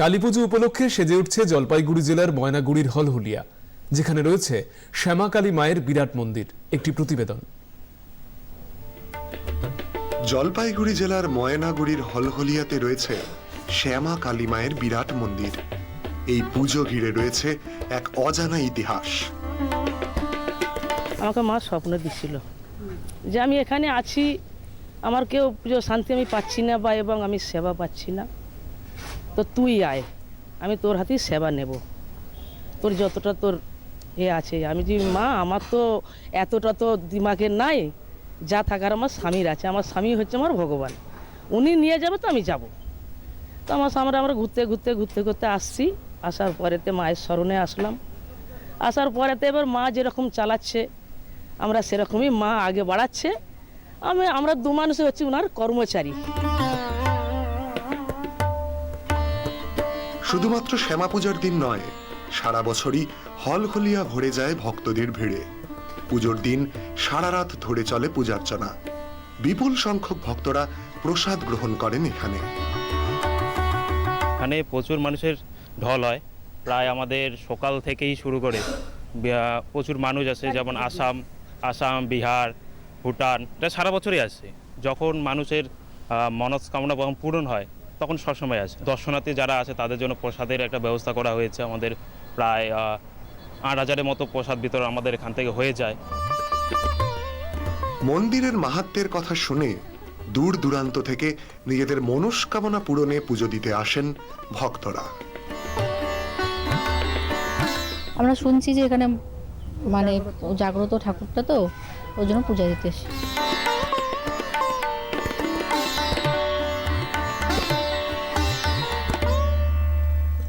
কালীপুজো উপলক্ষে সেজে উঠছে জলপাইগুড়ি জেলার ময়নাগুড়ির হলহুলিয়া যেখানে রয়েছে শ্যামাকালী মায়ের বিরাট মন্দির একটি প্রতিবেদন। জলপাইগুড়ি জেলার ময়নাগুড়ির হলহলিয়াতে রয়েছে শ্যামা কালী মায়ের বিরাট মন্দির। এই পুজো ঘিরে রয়েছে এক অজানা ইতিহাস। আমাকে মা স্বপ্ন দিচ্ছিল যে আমি এখানে আছি আমার কেউ পুজো শান্তি আমি পাচ্ছি না বা এবং আমি সেবা পাচ্ছি না। তো তুই আয়, আমি তোর হাতেই সেবা নেব। তোর যতটা তোর এ আছে, আমি যে, মা, আমার তো এতটা তো দিমাগে নাই, যা থাকার আমার স্বামীর আছে, আমার স্বামী হচ্ছে আমার ভগবান। উনি নিয়ে যাবে তো আমি যাব। তো আমার সামনে আমরা ঘুরতে ঘুরতে ঘুরতে ঘুরতে আসছি, আসার পরেতে মায়ের স্মরণে আসলাম। আসার পরেতে এবার মা যেরকম চালাচ্ছে, আমরা সেরকমই মা আগে বাড়াচ্ছে। আমি, আমরা দু মানুষ হচ্ছে ওনার কর্মচারী। শুধুমাত্র শ্যামা পূজার দিন নয়, সারা বছরই হল হলহলিয়া ভরে যায় ভক্তদের ভিড়ে। পুজোর দিন সারা রাত ধরে চলে পূজার্চনা। বিপুল সংখ্যক ভক্তরা প্রসাদ গ্রহণ করেন এখানে। এখানে প্রচুর মানুষের ঢল হয়। প্রায় আমাদের সকাল থেকেই শুরু করে। প্রচুর মানুষ আছে যেমন আসাম আসাম, বিহার, ভুটান, এটা সারা বছরই আসে। যখন মানুষের মনস্কামনা পূরণ হয় তখন সবসময় আসে। দর্শনার্থী যারা আছে তাদের জন্য প্রসাদের একটা ব্যবস্থা করা হয়েছে। আমাদের প্রায় আহ, আট হাজারের মতো প্রসাদ বিতরণ আমাদের এখান থেকে হয়ে যায়। মন্দিরের মাহাত্মের কথা শুনে দূর দূরান্ত থেকে নিজেদের মনস্কামনা পূরণে পুজো দিতে আসেন ভক্তরা। আমরা শুনছি যে এখানে মানে জাগ্রত ঠাকুরটা তো ওই জন্য পূজা দিতে এসেছি।